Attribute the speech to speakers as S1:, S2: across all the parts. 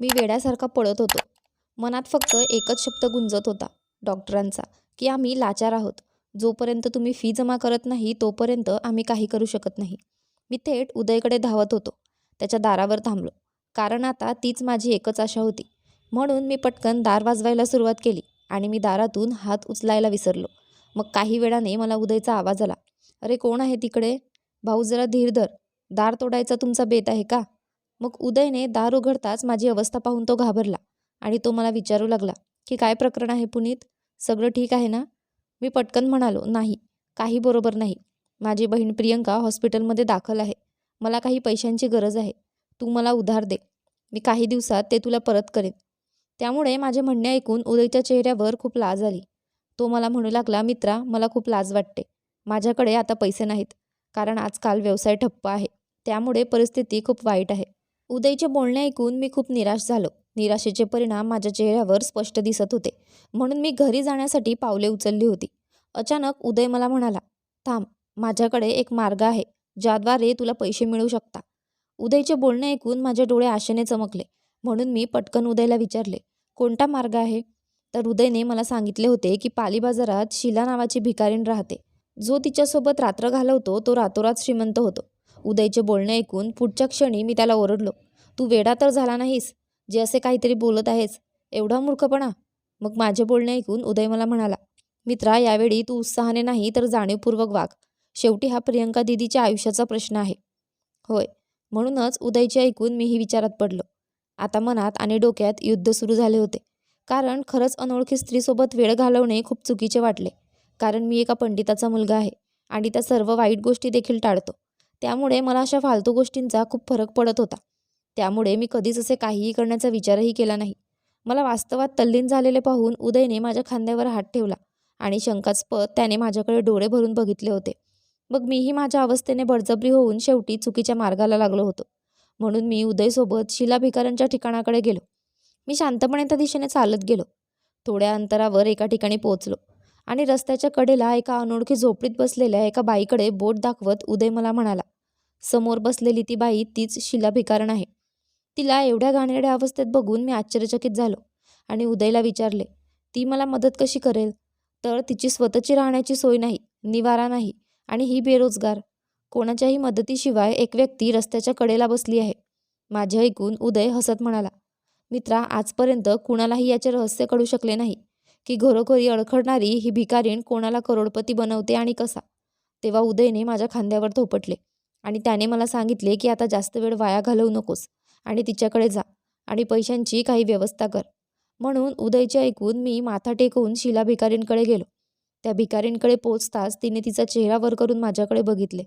S1: मी वेड्यासारखा पळत होतो. मनात फक्त एकच शब्द गुंजत होता डॉक्टरांचा की आम्ही लाचार आहोत. जोपर्यंत तुम्ही फी जमा करत नाही तोपर्यंत आम्ही काही करू शकत नाही. मी थेट उदयकडे धावत होतो. त्याच्या दारावर थांबलो. कारण आता तीच माझी एकच आशा होती. म्हणून मी पटकन दार वाजवायला सुरुवात केली आणि मी दारातून हात उचलायला विसरलो. मग काही वेळाने मला उदयचा आवाज आला. अरे कोण आहे तिकडे? भाऊ जरा धीर धर. दार तोडायचा तुमचा बेत आहे का? मग उदयने दार उघडताच माझी अवस्था पाहून तो घाबरला आणि तो मला विचारू लागला की काय प्रकरण आहे पुनीत? सगळं ठीक आहे ना? मी पटकन म्हणालो नाही काही बरोबर नाही. माझी बहीण प्रियंका हॉस्पिटलमध्ये दाखल आहे. मला काही पैशांची गरज आहे. तू मला उधार दे. मी काही दिवसात ते तुला परत करेन. त्यामुळे माझे म्हणणे ऐकून उदयच्या चेहऱ्यावर खूप लाज आली. तो मला म्हणू लागला मित्रा मला खूप लाज वाटते. माझ्याकडे आता पैसे नाहीत. कारण आजकाल व्यवसाय ठप्प आहे. त्यामुळे परिस्थिती खूप वाईट आहे. उदयचे बोलणे ऐकून मी खूप निराश झालो. निराशेचे परिणाम माझ्या चेहऱ्यावर स्पष्ट दिसत होते. म्हणून मी घरी जाण्यासाठी पावले उचलली होती. अचानक उदय मला म्हणाला थांब माझ्याकडे एक मार्ग आहे ज्याद्वारे तुला पैसे मिळू शकता. उदयचे बोलणे ऐकून माझे डोळे आशेने चमकले. म्हणून मी पटकन उदयला विचारले कोणता मार्ग आहे? तर उदयने मला सांगितले होते की पाली बाजारात शिला नावाची भिकारीण राहते. जो तिच्यासोबत रात्र घालवतो तो रातोरात श्रीमंत होतो. उदयचे बोलणे ऐकून पुढच्या क्षणी मी त्याला ओरडलो. तू वेडा तर झाला नाहीस जे असे काहीतरी बोलत आहेस. एवढा मूर्खपणा. मग माझे बोलणे ऐकून उदय मला म्हणाला मित्रा यावेळी तू उत्साहाने नाही तर जाणीवपूर्वक वाग. शेवटी हा प्रियंका दिदीच्या आयुष्याचा प्रश्न आहे. होय. म्हणूनच उदयचे ऐकून मीही विचारात पडलो. आता मनात आणि डोक्यात युद्ध सुरू झाले होते. कारण खरंच अनोळखी स्त्रीसोबत वेळ घालवणे खूप चुकीचे वाटले. कारण मी एका पंडिताचा मुलगा आहे आणि त्या सर्व वाईट गोष्टी देखील टाळतो. त्यामुळे मला अशा फालतू गोष्टींचा खूप फरक पडत होता. त्यामुळे मी कधीच असे काहीही करण्याचा विचारही केला नाही. मला वास्तवात तल्लीन झालेले पाहून उदयने माझ्या खांद्यावर हात ठेवला आणि शंकास्पद त्याने माझ्याकडे डोळे भरून बघितले होते. मग मीही माझ्या अवस्थेने बळजबरी होऊन शेवटी चुकीच्या मार्गाला लागलो होतो. म्हणून मी उदयसोबत शिला भिकाऱ्यांच्या ठिकाणाकडे गेलो. मी शांतपणे त्या दिशेने चालत गेलो. थोड्या अंतरावर एका ठिकाणी पोहोचलो आणि रस्त्याच्या कडेला एका अनोळखी झोपडीत बसलेल्या एका बाईकडे बोट दाखवत उदय मला म्हणाला समोर बसलेली ती बाई तीच शिला भिकारण आहे. तिला एवढ्या घाणेरड्या अवस्थेत बघून मी आश्चर्यचकित झालो आणि उदयला विचारले ती मला मदत कशी करेल? तर तिची स्वतःची राहण्याची सोय नाही निवारा नाही आणि ही बेरोजगार. कोणाच्याही मदतीशिवाय एक व्यक्ती रस्त्याच्या कडेला बसली आहे. माझे ऐकून उदय हसत म्हणाला मित्रा आजपर्यंत कुणालाही याचे रहस्य कळू शकले नाही की घरोघरी अडखडणारी ही भिकारीण कोणाला करोडपती बनवते आणि कसा? तेव्हा उदयने माझ्या खांद्यावर थोपटले आणि त्याने मला सांगितले की आता जास्त वेळ वाया घालवू नकोस आणि तिच्याकडे जा आणि पैशांची काही व्यवस्था कर. म्हणून उदयचे ऐकून मी माथा टेकवून शिला भिकारींकडे गेलो. त्या भिकारींकडे पोचताच तिने तिचा चेहरा वर करून माझ्याकडे बघितले.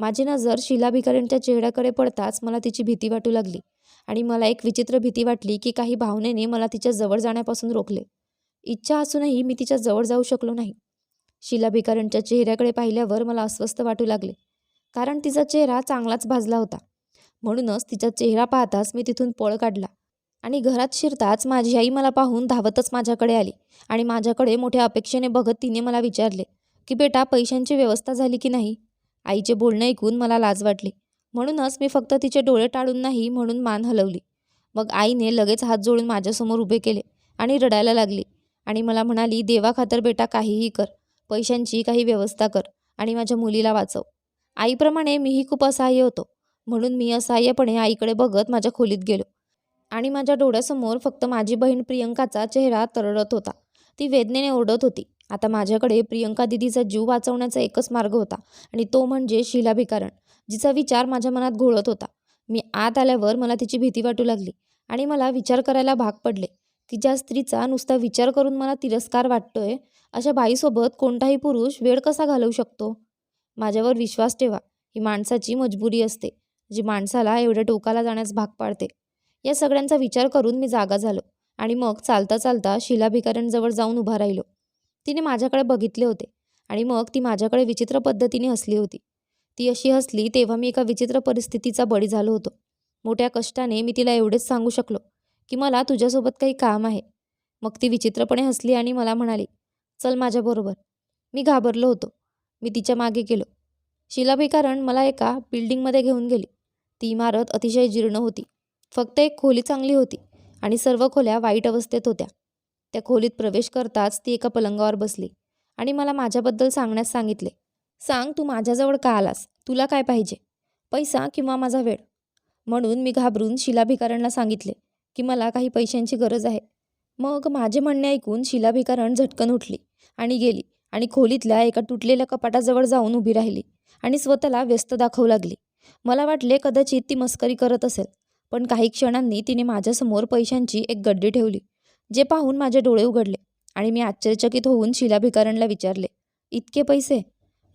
S1: माझी नजर शिला भिकारींच्या चेहऱ्याकडे पडताच मला तिची भीती वाटू लागली आणि मला एक विचित्र भीती वाटली की काही भावनेने मला तिच्या जवळ जाण्यापासून रोखले. इच्छा असूनही मी तिच्या जवळ जाऊ शकलो नाही. शिला भिकारींच्या चेहऱ्याकडे पाहिल्यावर मला अस्वस्थ वाटू लागले. कारण तिचा चेहरा चांगलाच भाजला होता. म्हणूनच तिचा चेहरा पाहताच मी तिथून पळ काढला आणि घरात शिरताच माझी आई मला पाहून धावतच माझ्याकडे आली आणि माझ्याकडे मोठ्या अपेक्षेने बघत तिने मला विचारले की बेटा पैशांची व्यवस्था झाली की नाही? आईचे बोलणे ऐकून मला लाज वाटली. म्हणूनच मी फक्त तिचे डोळे टाळून नाही म्हणून मान हलवली. मग आईने लगेच हात जोडून माझ्यासमोर उभे केले आणि रडायला लागली आणि मला म्हणाली देवाखातर बेटा काहीही कर. पैशांची काही व्यवस्था कर आणि माझ्या मुलीला वाचव. आईप्रमाणे मीही खूप असहाय्य होतो. म्हणून मी असहाय्यपणे आईकडे बघत माझ्या खोलीत गेलो. आणि माझ्या डोळ्यासमोर फक्त माझी बहीण प्रियंकाचा चेहरा तरळत होता. ती वेदनेने ओरडत होती. आता माझ्याकडे प्रियंका दिदीचा जीव वाचवण्याचा एकच मार्ग होता. आणि तो म्हणजे शिला भिकारण जिचा विचार माझ्या मनात घोळत होता. मी आत आल्यावर मला तिची भीती वाटू लागली आणि मला विचार करायला भाग पडले. की ज्या स्त्रीचा नुसता विचार करून मला तिरस्कार वाटतोय अशा बाईसोबत कोणताही पुरुष वेळ कसा घालवू शकतो? माझ्यावर विश्वास ठेवा. ही माणसाची मजबुरी असते जी माणसाला एवढ्या टोकाला जाण्यास भाग पाडते. या सगळ्यांचा विचार करून मी जागा झालो आणि मग चालता चालता शिला भिकाऱ्यांजवळ जाऊन उभा राहिलो. तिने माझ्याकडे बघितले होते आणि मग ती माझ्याकडे विचित्र पद्धतीने हसली होती. ती अशी हसली तेव्हा मी एका विचित्र परिस्थितीचा बळी झालो होतो. मोठ्या कष्टाने मी तिला एवढेच सांगू शकलो की मला तुझ्यासोबत काही काम आहे. मग ती विचित्रपणे हसली आणि मला म्हणाली चल माझ्याबरोबर. मी घाबरलो होतो. मी तिच्यामागे गेलो. शिला भिकारण मला एका बिल्डिंगमध्ये घेऊन गेली. ती इमारत अतिशय जीर्ण होती. फक्त एक खोली चांगली होती आणि सर्व खोल्या वाईट अवस्थेत होत्या. त्या खोलीत प्रवेश करताच ती एका पलंगावर बसली आणि मला माझ्याबद्दल सांगण्यास सांगितले. सांग तू माझ्याजवळ का आलास? तुला काय पाहिजे? पैसा किंवा माझा वेळ? म्हणून मी घाबरून शिला भिकारणला सांगितले की मला काही पैशांची गरज आहे. मग माझे म्हणणे ऐकून शिला भिकारण झटकन उठली आणि गेली. आणि खोलीतल्या एका तुटलेल्या कपाटाजवळ जाऊन उभी राहिली आणि स्वतःला व्यस्त दाखवू लागली. मला वाटले कदाचित ती मस्करी करत असेल पण काही क्षणांनी तिने माझ्यासमोर पैशांची एक गड्डी ठेवली जे पाहून माझे डोळे उघडले आणि मी आश्चर्यचकित होऊन शिला भिकारणला विचारले इतके पैसे?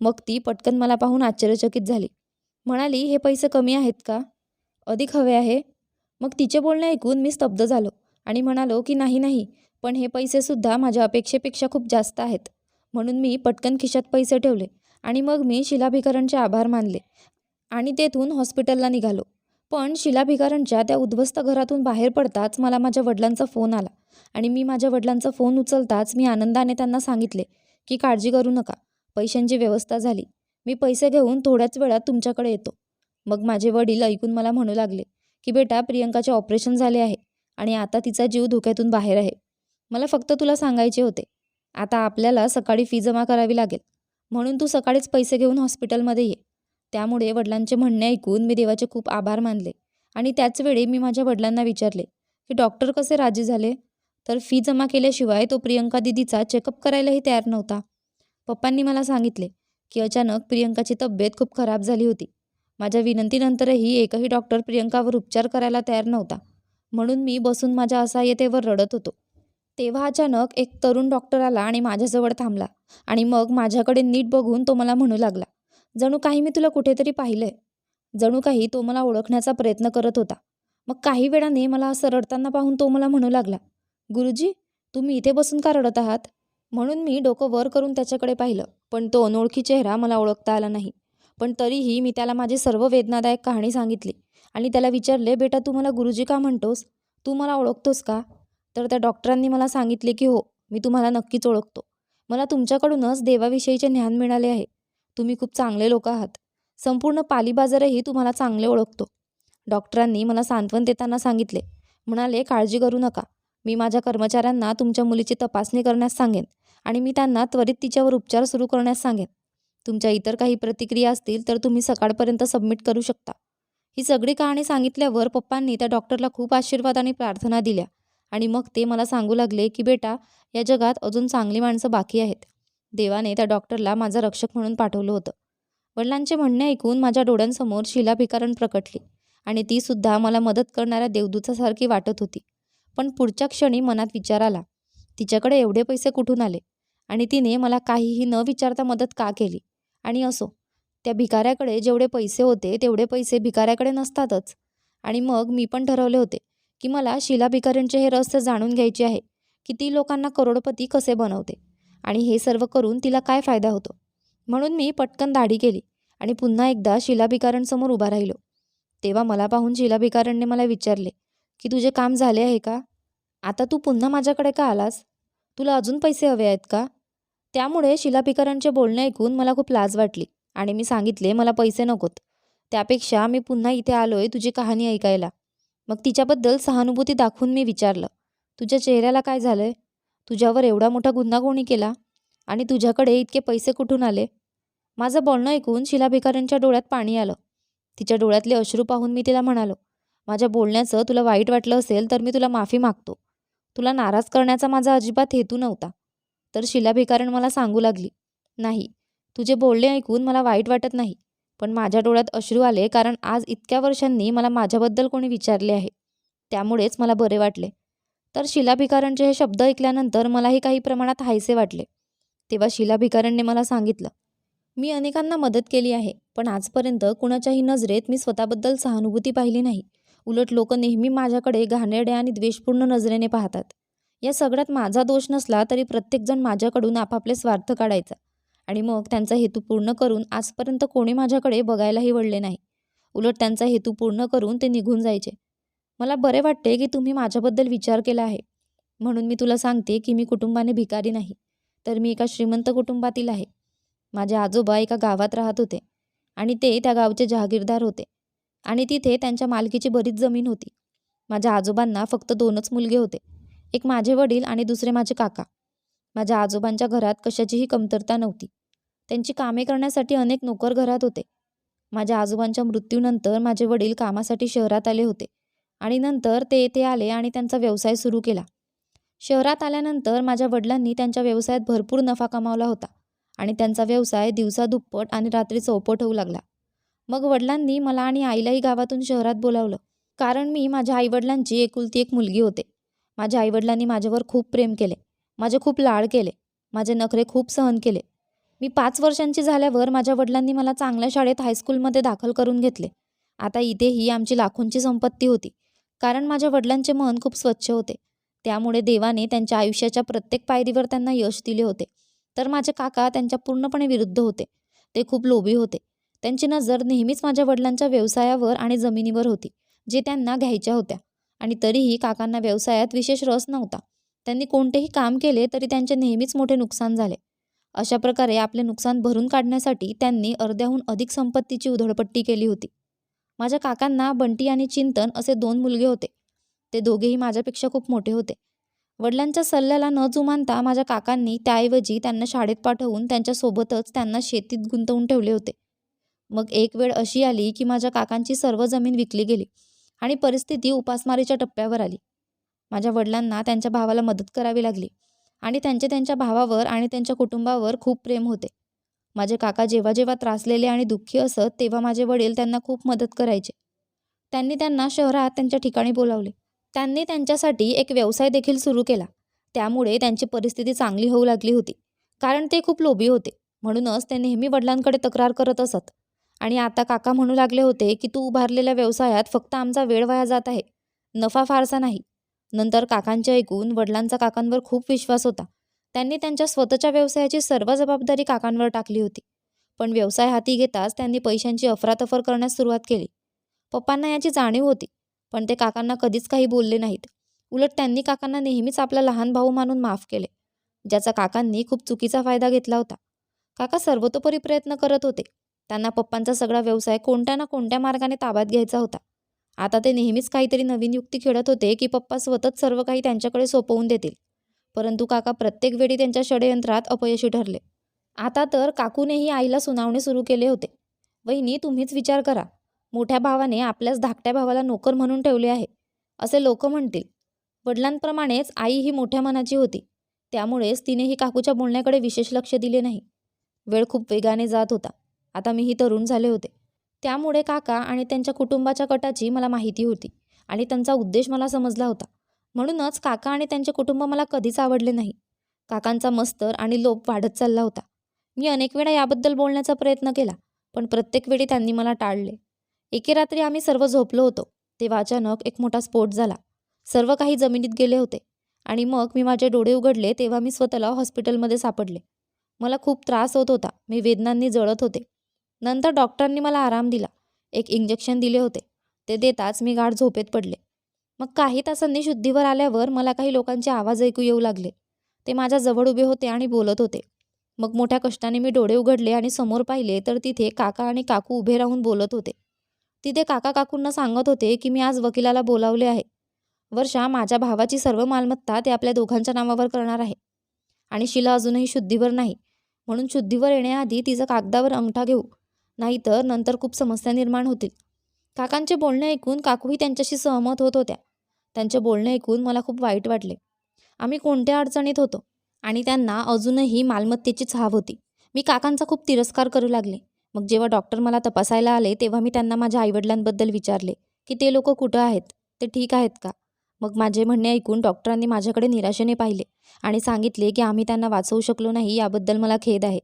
S1: मग ती पटकन मला पाहून आश्चर्यचकित झाली. म्हणाली हे पैसे कमी आहेत का? अधिक हवे आहे. मग तिचे बोलणे ऐकून मी स्तब्ध झालो आणि म्हणालो की नाही नाही पण हे पैसेसुद्धा माझ्या अपेक्षेपेक्षा खूप जास्त आहेत. म्हणून मी पटकन खिशात पैसे ठेवले आणि मग मी शिलाभिकरणचे आभार मानले आणि तेथून हॉस्पिटलला निघालो. पण शिलाभिकरणच्या त्या उद्ध्वस्त घरातून बाहेर पडताच मला माझ्या वडिलांचा फोन आला आणि मी माझ्या वडिलांचा फोन उचलताच मी आनंदाने त्यांना सांगितले की काळजी करू नका पैशांची व्यवस्था झाली. मी पैसे घेऊन थोड्याच वेळात तुमच्याकडे येतो. मग माझे वडील ऐकून मला म्हणू लागले की बेटा प्रियंकाचे ऑपरेशन झाले आहे आणि आता तिचा जीव धोक्यातून बाहेर आहे. मला फक्त तुला सांगायचे होते आता आपल्याला सकाळी फी जमा करावी लागेल. म्हणून तू सकाळीच पैसे घेऊन हॉस्पिटलमध्ये ये. त्यामुळे वडिलांचे म्हणणे ऐकून मी देवाचे खूप आभार मानले आणि त्याचवेळी मी माझ्या वडिलांना विचारले की डॉक्टर कसे राजी झाले? तर फी जमा केल्याशिवाय तो प्रियंका दिदीचा चेकअप करायलाही तयार नव्हता. पप्पांनी मला सांगितले की अचानक प्रियंकाची तब्येत खूप खराब झाली होती. माझ्या विनंतीनंतरही एकही डॉक्टर प्रियंकावर उपचार करायला तयार नव्हता. म्हणून मी बसून माझ्या असह्यतेवर रडत होतो. तेव्हा अचानक एक तरुण डॉक्टर आला आणि माझ्याजवळ थांबला आणि मग माझ्याकडे नीट बघून तो मला म्हणू लागला जणू काही मी तुला कुठेतरी पाहिलंय. जणू काही तो मला ओळखण्याचा प्रयत्न करत होता. मग काही वेळाने मला असं रडताना पाहून तो मला म्हणू लागला गुरुजी तुम्ही इथे बसून का रडत आहात? म्हणून मी डोकं वर करून त्याच्याकडे पाहिलं पण तो अनोळखी चेहरा मला ओळखता आला नाही. पण तरीही मी त्याला माझी सर्व वेदनादायक कहाणी सांगितली आणि त्याला विचारले बेटा तू मला गुरुजी का म्हणतोस? तू मला ओळखतोस का? तर त्या डॉक्टरांनी मला सांगितले की हो मी तुम्हाला नक्कीच ओळखतो. मला तुमच्याकडूनच देवाविषयीचे ज्ञान मिळाले आहे. तुम्ही खूप चांगले लोक आहात. संपूर्ण पाली बाजारही तुम्हाला चांगले ओळखतो. डॉक्टरांनी मला सांत्वन देताना सांगितले. म्हणाले काळजी करू नका. मी माझ्या कर्मचाऱ्यांना तुमच्या मुलीची तपासणी करण्यास सांगेन आणि मी त्यांना त्वरित तिच्यावर उपचार सुरू करण्यास सांगेन. तुमच्या इतर काही प्रतिक्रिया असतील तर तुम्ही सकाळपर्यंत सबमिट करू शकता. ही सगळी कहाणी सांगितल्यावर पप्पांनी त्या डॉक्टरला खूप आशीर्वाद आणि प्रार्थना दिल्या. आणि मग ते मला सांगू लागले की बेटा या जगात अजून चांगली माणसं बाकी आहेत. देवाने त्या डॉक्टरला माझा रक्षक म्हणून पाठवलं होतं. वडिलांचे म्हणणे ऐकून माझ्या डोळ्यांसमोर शिला भिकारण प्रकटली आणि तीसुद्धा मला मदत करणाऱ्या देवदूतासारखी वाटत होती. पण पुढच्या क्षणी मनात विचार आला तिच्याकडे एवढे पैसे कुठून आले? आणि तिने मला काहीही न विचारता मदत का केली? आणि असो त्या भिकाऱ्याकडे जेवढे पैसे होते तेवढे पैसे भिकाऱ्याकडे नसतातच. आणि मग मी पण ठरवले होते की मला शिला भिकाऱ्यांचे हे रहस्य जाणून घ्यायचे आहे की ती लोकांना करोडपती कसे बनवते आणि हे सर्व करून तिला काय फायदा होतो. म्हणून मी पटकन दाढी केली आणि पुन्हा एकदा शिला भिकाऱ्यांसमोर उभा राहिलो. तेव्हा मला पाहून शिला भिकाऱ्यांनी मला विचारले की तुझे काम झाले आहे का? आता तू पुन्हा माझ्याकडे का आलास? तुला अजून पैसे हवे आहेत का? त्यामुळे शिला भिकाऱ्यांचे बोलणे ऐकून मला खूप लाज वाटली आणि मी सांगितले मला पैसे नकोत. त्यापेक्षा मी पुन्हा इथे आलोय तुझी कहाणी ऐकायला. मग तिच्याबद्दल सहानुभूती दाखवून मी विचारलं तुझ्या चेहऱ्याला काय झालं आहे तुझ्यावर एवढा मोठा गुन्हा कोणी केला? आणि तुझ्याकडे इतके पैसे कुठून आले? माझं बोलणं ऐकून शिला भिकाऱ्यांच्या डोळ्यात पाणी आलं. तिच्या डोळ्यातले अश्रू पाहून मी तिला म्हणालो माझ्या बोलण्याचं तुला वाईट वाटलं असेल तर मी तुला माफी मागतो. तुला नाराज करण्याचा माझा अजिबात हेतू नव्हता. तर शिला भिकारण मला सांगू लागली नाही तुझे बोलणे ऐकून मला वाईट वाटत नाही. पण माझ्या डोळ्यात अश्रू आले कारण आज इतक्या वर्षांनी मला माझ्याबद्दल कोणी विचारले आहे. त्यामुळेच मला बरे वाटले. तर शिला भिकारणचे हे शब्द ऐकल्यानंतर मलाही काही प्रमाणात हायसे वाटले. तेव्हा शिला भिकारणने मला सांगितलं मी अनेकांना मदत केली आहे पण आजपर्यंत कुणाच्याही नजरेत मी स्वतःबद्दल सहानुभूती पाहिली नाही. उलट लोक नेहमी माझ्याकडे घाणेरड्या आणि द्वेषपूर्ण नजरेने पाहतात. या सगळ्यात माझा दोष नसला तरी प्रत्येकजण माझ्याकडून आपापले स्वार्थ काढायचा. आणि मग त्यांचा हेतू पूर्ण करून आजपर्यंत कोणी माझ्याकडे बघायलाही वळले नाही. उलट त्यांचा हेतू पूर्ण करून ते निघून जायचे. मला बरे वाटते की तुम्ही माझ्याबद्दल विचार केला आहे. म्हणून मी तुला सांगते की मी कुटुंबाने भिकारी नाही तर मी एका श्रीमंत कुटुंबातील आहे. माझे आजोबा एका गावात राहत होते आणि ते त्या गावचे जहागीरदार होते आणि तिथे त्यांच्या मालकीची बरीच जमीन होती. माझ्या आजोबांना फक्त दोनच मुलगे होते एक माझे वडील आणि दुसरे माझे काका. माझ्या आजोबांच्या घरात कशाचीही कमतरता नव्हती. त्यांची कामे करण्यासाठी अनेक नोकर घरात होते. माझ्या आजोबांच्या मृत्यूनंतर माझे वडील कामासाठी शहरात आले होते आणि नंतर ते येथे आले आणि त्यांचा व्यवसाय सुरू केला. शहरात आल्यानंतर माझ्या वडिलांनी त्यांच्या व्यवसायात भरपूर नफा कमावला होता आणि त्यांचा व्यवसाय दिवसा दुप्पट आणि रात्री चौपट होऊ लागला. मग वडिलांनी मला आणि आईलाही गावातून शहरात बोलावलं कारण मी माझ्या आईवडिलांची एकुलती एक मुलगी होते. माझ्या आईवडिलांनी माझ्यावर खूप प्रेम केले. माझे खूप लाड केले. माझे नखरे खूप सहन केले. मी पाच वर्षांची झाल्यावर माझ्या वडिलांनी मला चांगल्या शाळेत हायस्कूलमध्ये दाखल करून घेतले. आता इथे ही आमची लाखोंची संपत्ती होती. कारण माझ्या वडिलांचे मन खूप स्वच्छ होते. त्यामुळे देवाने त्यांच्या आयुष्याच्या प्रत्येक पायरीवर त्यांना यश दिले होते. तर माझे काका त्यांच्या पूर्णपणे विरुद्ध होते. ते खूप लोभी होते. त्यांची नजर नेहमीच माझ्या वडिलांच्या व्यवसायावर आणि जमिनीवर होती जे त्यांना घ्यायच्या होत्या. आणि तरीही काकांना व्यवसायात विशेष रस नव्हता. त्यांनी कोणतेही काम केले तरी त्यांचे नेहमीच मोठे नुकसान झाले. अशा प्रकारे आपले नुकसान भरून काढण्यासाठी त्यांनी अर्ध्याहून अधिक संपत्तीची उधळपट्टी केली होती. माझ्या काकांना बंटी आणि चिंतन असे दोन मुलगे होते. ते दोघेही माझ्यापेक्षा खूप मोठे होते. वडिलांच्या सल्ल्याला न जुमानता माझ्या काकांनी त्याऐवजी त्यांना शाळेत पाठवून त्यांच्यासोबतच त्यांना शेतीत गुंतवून ठेवले होते. मग एक वेळ अशी आली की माझ्या काकांची सर्व जमीन विकली गेली आणि परिस्थिती उपासमारीच्या टप्प्यावर आली. माझ्या वडिलांना त्यांच्या भावाला मदत करावी लागली. आणि त्यांचे त्यांच्या भावावर आणि त्यांच्या कुटुंबावर खूप प्रेम होते. माझे काका जेव्हा जेव्हा त्रासलेले आणि दुःखी असत तेव्हा माझे वडील त्यांना खूप मदत करायचे. त्यांनी त्यांना शहरात त्यांच्या ठिकाणी बोलावले. त्यांनी त्यांच्यासाठी एक व्यवसाय देखील सुरू केला. त्यामुळे त्यांची परिस्थिती चांगली होऊ लागली होती. कारण ते खूप लोभी होते. म्हणूनच ते नेहमी वडिलांकडे तक्रार करत असत. आणि आता काका म्हणू लागले होते की तू उभारलेल्या व्यवसायात फक्त आमचा वेळ वाया जात आहे. नफा फारसा नाही. नंतर काकांचे ऐकून वडिलांचा काकांवर खूप विश्वास होता. त्यांनी त्यांच्या स्वतःच्या व्यवसायाची सर्व जबाबदारी काकांवर टाकली होती. पण व्यवसाय हाती घेताच त्यांनी पैशांची अफरातफर करण्यास सुरुवात केली. पप्पांना याची जाणीव होती पण ते काकांना कधीच काही बोलले नाहीत. उलट त्यांनी काकांना नेहमीच आपला लहान भाऊ मानून माफ केले ज्याचा काकांनी खूप चुकीचा फायदा घेतला होता. काका सर्वतोपरी प्रयत्न करत होते. त्यांना पप्पांचा सगळा व्यवसाय कोणत्या ना कोणत्या मार्गाने ताब्यात घ्यायचा होता. आता ते नेहमीच काहीतरी नवीन युक्ती खेळत होते की पप्पा स्वतःच सर्व काही त्यांच्याकडे सोपवून देतील. परंतु काका प्रत्येक वेळी त्यांच्या षडयंत्रात अपयशी ठरले. आता तर काकूनेही आईला सुनावणे सुरू केले होते. वहिनी तुम्हीच विचार करा. मोठ्या भावाने आपल्याच धाकट्या भावाला नोकर म्हणून ठेवले आहे. असे लोक म्हणतील. वडिलांप्रमाणेच आई ही मोठ्या मनाची होती. त्यामुळेच तिनेही काकूच्या बोलण्याकडे विशेष लक्ष दिले नाही. वेळ खूप वेगाने जात होता. आता मीही तरुण झाले होते. त्यामुळे काका आणि त्यांच्या कुटुंबाच्या कटाची मला माहिती होती आणि त्यांचा उद्देश मला समजला होता. म्हणूनच काका आणि त्यांचे कुटुंब मला कधीच आवडले नाही. काकांचा मस्तर आणि लोभ वाढत चालला होता. मी अनेक वेळा याबद्दल बोलण्याचा प्रयत्न केला पण प्रत्येक वेळी त्यांनी मला टाळले. एके रात्री आम्ही सर्व झोपलो होतो तेव्हा अचानक एक मोठा स्फोट झाला. सर्व काही जमिनीत गेले होते आणि मग मी माझे डोळे उघडले तेव्हा मी स्वतःला हॉस्पिटलमध्ये सापडले. मला खूप त्रास होत होता मी वेदनांनी जळत होते. नंतर डॉक्टरांनी मला आराम दिला. एक इंजेक्शन दिले होते. ते देताच मी गाढ झोपेत पडले. मग काही तासांनी शुद्धीवर आल्यावर मला काही लोकांचे आवाज ऐकू येऊ लागले. ते माझ्या जवळ उभे होते आणि बोलत होते. मग मोठ्या कष्टाने मी डोळे उघडले आणि समोर पाहिले तर तिथे काका आणि काकू उभे राहून बोलत होते. तिथे काका काकूंना सांगत होते की मी आज वकिलाला बोलावले आहे. वर्षा माझ्या भावाची सर्व मालमत्ता ते आपल्या दोघांच्या नावावर करणार आहे. आणि शिला अजूनही शुद्धीवर नाही. म्हणून शुद्धीवर येण्याआधी तिचं कागदावर अंगठा घेऊ. नाहीतर नंतर खूप समस्या निर्माण होतील. काकांचे बोलणे ऐकून काकूही त्यांच्याशी सहमत होत होत्या. त्यांचे बोलणे ऐकून मला खूप वाईट वाटले. आम्ही कोणत्या अडचणीत होतो? आणि त्यांना अजूनही मालमत्तेचीच हाव होती. मी काकांचा खूप तिरस्कार करू लागले. मग जेव्हा डॉक्टर मला तपासायला आले तेव्हा मी त्यांना माझ्या आईवडिलांबद्दल विचारले की ते लोक कुठं आहेत? ते ठीक आहेत का? मग माझे म्हणणे ऐकून डॉक्टरांनी माझ्याकडे निराशेने पाहिले आणि सांगितले की आम्ही त्यांना वाचवू शकलो नाही याबद्दल मला खेद आहे.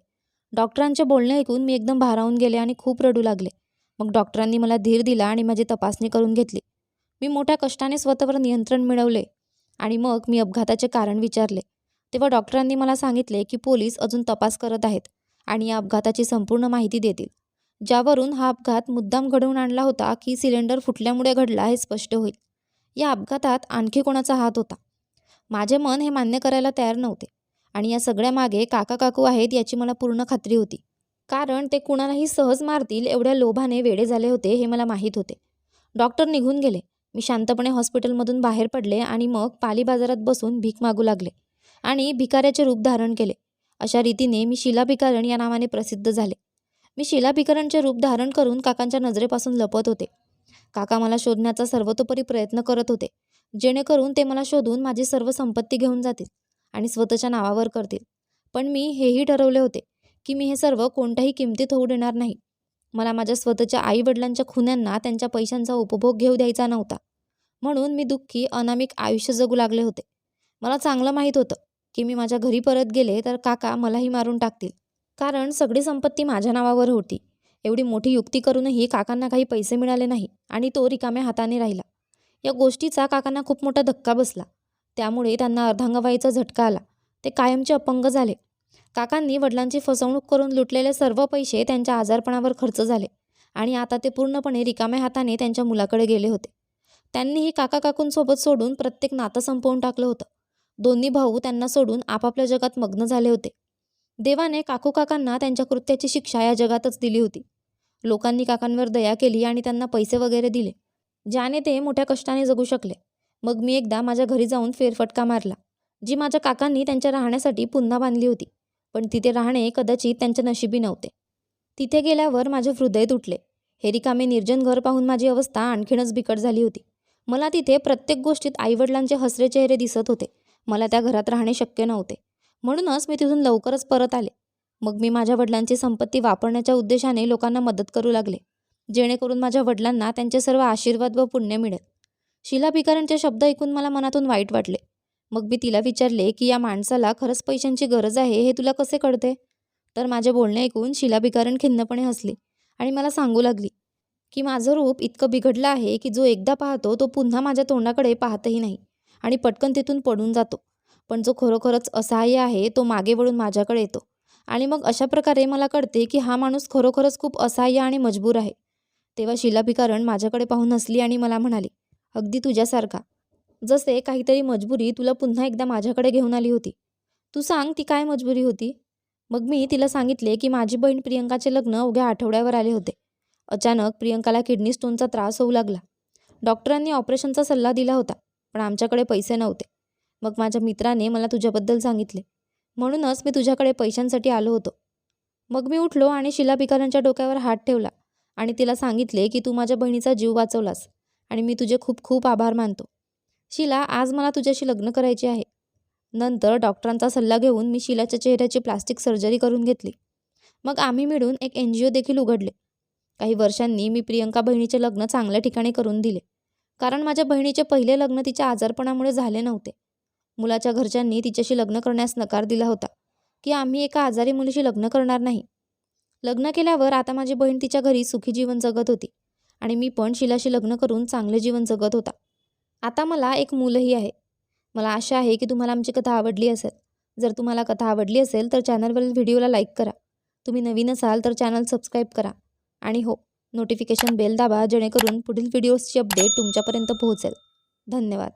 S1: डॉक्टरांचे बोलणे ऐकून मी एकदम भारावून गेले आणि खूप रडू लागले. मग डॉक्टरांनी मला धीर दिला आणि माझी तपासणी करून घेतली. मी मोठ्या कष्टाने स्वतःवर नियंत्रण मिळवले आणि मग मी अपघाताचे कारण विचारले. तेव्हा डॉक्टरांनी मला सांगितले की पोलीस अजून तपास करत आहेत आणि या अपघाताची संपूर्ण माहिती देतील. ज्यावरून हा अपघात मुद्दाम घडवून आणला होता की सिलेंडर फुटल्यामुळे घडला हे स्पष्ट होईल. या अपघातात आणखी कोणाचा हात होता? माझे मन हे मान्य करायला तयार नव्हते. आणि या सगळ्या मागे काका काकू आहेत याची मला पूर्ण खात्री होती. कारण ते कुणालाही सहज मारतील एवढ्या लोभाने वेडे झाले होते हे मला माहीत होते. डॉक्टर निघून गेले. मी शांतपणे हॉस्पिटलमधून बाहेर पडले आणि मग पाली बाजारात बसून भीक मागू लागले आणि भिकाऱ्याचे रूप धारण केले. अशा रीतीने मी शिला भिकारण या नावाने प्रसिद्ध झाले. मी शिला भिकारणचे रूप धारण करून काकांच्या नजरेपासून लपत होते. काका मला शोधण्याचा सर्वतोपरी प्रयत्न करत होते. जेणेकरून ते मला शोधून माझी सर्व संपत्ती घेऊन जातील. आणि स्वतःच्या नावावर करतील. पण मी हेही ठरवले होते की मी हे सर्व कोणत्याही किमतीत होऊ देणार नाही. मला माझ्या स्वतःच्या आईवडिलांच्या खुन्यांना त्यांच्या पैशांचा उपभोग घेऊ द्यायचा नव्हता. म्हणून मी दुःखी अनामिक आयुष्य जगू लागले होते. मला चांगलं माहीत होतं की मी माझ्या घरी परत गेले तर काका मलाही मारून टाकतील. कारण सगळी संपत्ती माझ्या नावावर होती. एवढी मोठी युक्ती करूनही काकांना काही पैसे मिळाले नाही आणि तो रिकाम्या हाताने राहिला. या गोष्टीचा काकांना खूप मोठा धक्का बसला. त्यामुळे त्यांना अर्धांगवाईचा झटका आला. ते कायमचे अपंग झाले. काकांनी वडिलांची फसवणूक करून लुटलेले सर्व पैसे त्यांच्या आजारपणावर खर्च झाले आणि आता ते पूर्णपणे रिकाम्या हाताने त्यांच्या मुलाकडे गेले होते. त्यांनीही काका काकूंसोबत सोडून प्रत्येक नातं संपवून टाकलं होतं. दोन्ही भाऊ त्यांना सोडून आपापल्या जगात मग्न झाले होते. देवाने काकू काकांना त्यांच्या कृत्याची शिक्षा या जगातच दिली होती. लोकांनी काकांवर दया केली आणि त्यांना पैसे वगैरे दिले. ज्याने ते मोठ्या कष्टाने जगू शकले. मग मी एकदा माझ्या घरी जाऊन फेरफटका मारला जी माझ्या काकांनी त्यांच्या राहण्यासाठी पुन्हा बांधली होती. पण तिथे राहणे कदाचित त्यांच्या नशिबी नव्हते. तिथे गेल्यावर माझे हृदय तुटले. हे रिकामे निर्जन घर पाहून माझी अवस्था आणखीनच बिकट झाली होती. मला तिथे प्रत्येक गोष्टीत आईवडिलांचे हसरे चेहरे दिसत होते. मला त्या घरात राहणे शक्य नव्हते. म्हणूनच मी तिथून लवकरच परत आले. मग मी माझ्या वडिलांची संपत्ती वापरण्याच्या उद्देशाने लोकांना मदत करू लागले. जेणेकरून माझ्या वडिलांना त्यांचे सर्व आशीर्वाद व पुण्य मिळेल. शिला भिकाऱ्यांचे शब्द ऐकून मला मनातून वाईट वाटले. मग मी तिला विचारले की या माणसाला खरंच पैशांची गरज आहे हे तुला कसे कळते? तर माझे बोलणे ऐकून शिला भिकारण खिन्नपणे हसली आणि मला सांगू लागली की माझं रूप इतकं बिघडलं आहे की जो एकदा पाहतो तो पुन्हा माझ्या तोंडाकडे पाहतही नाही आणि पटकन तिथून पडून जातो. पण जो खरोखरच असहाय्य आहे तो मागे वळून माझ्याकडे येतो आणि मग अशा प्रकारे मला कळते की हा माणूस खरोखरच खूप असहाय्य आणि मजबूर आहे. तेव्हा शिला भिकारण माझ्याकडे पाहून हसली आणि मला म्हणाली अगदी तुझ्यासारखा. जसे काहीतरी मजबुरी तुला पुन्हा एकदा माझ्याकडे घेऊन आली होती. तू सांग ती काय मजबुरी होती? मग मी तिला सांगितले की माझी बहीण प्रियंकाचे लग्न अवघ्या आठवड्यावर आले होते. अचानक प्रियंकाला किडनी स्टोनचा त्रास होऊ लागला. डॉक्टरांनी ऑपरेशनचा सल्ला दिला होता पण आमच्याकडे पैसे नव्हते. मग माझ्या मित्राने मला तुझ्याबद्दल सांगितले. म्हणूनच मी तुझ्याकडे पैशांसाठी आलो होतो. मग मी उठलो आणि शिला पिकारांच्या डोक्यावर हात ठेवला आणि तिला सांगितले की तू माझ्या बहिणीचा जीव वाचवलास. आणि मी तुझे खूप खूप आभार मानतो. शिला आज मला तुझ्याशी लग्न करायचे आहे. नंतर डॉक्टरांचा सल्ला घेऊन मी शिलाच्या चेहऱ्याची प्लास्टिक सर्जरी करून घेतली. मग आम्ही मिळून एक एन जी ओ देखील उघडले. काही वर्षांनी मी प्रियंका बहिणीचे लग्न चांगल्या ठिकाणी करून दिले. कारण माझ्या बहिणीचे पहिले लग्न तिच्या आजारपणामुळे झाले नव्हते. मुलाच्या घरच्यांनी तिच्याशी लग्न करण्यास नकार दिला होता की आम्ही एका आजारी मुलीशी लग्न करणार नाही. लग्न केल्यावर आता माझी बहीण तिच्या घरी सुखी जीवन जगत होती. आणि मी पण शिलाशी लग्न करून चांगलं जीवन जगत होता. आता मला एक मुलंही आहे. मला आशा आहे की तुम्हाला आमची कथा आवडली असेल. जर तुम्हाला कथा आवडली असेल तर चॅनलवरील व्हिडिओला लाईक करा. तुम्ही नवीन असाल तर चॅनल सबस्क्राईब करा. आणि हो नोटिफिकेशन बेल दाबा जेणेकरून पुढील व्हिडिओजची अपडेट तुमच्यापर्यंत पोहोचेल. धन्यवाद.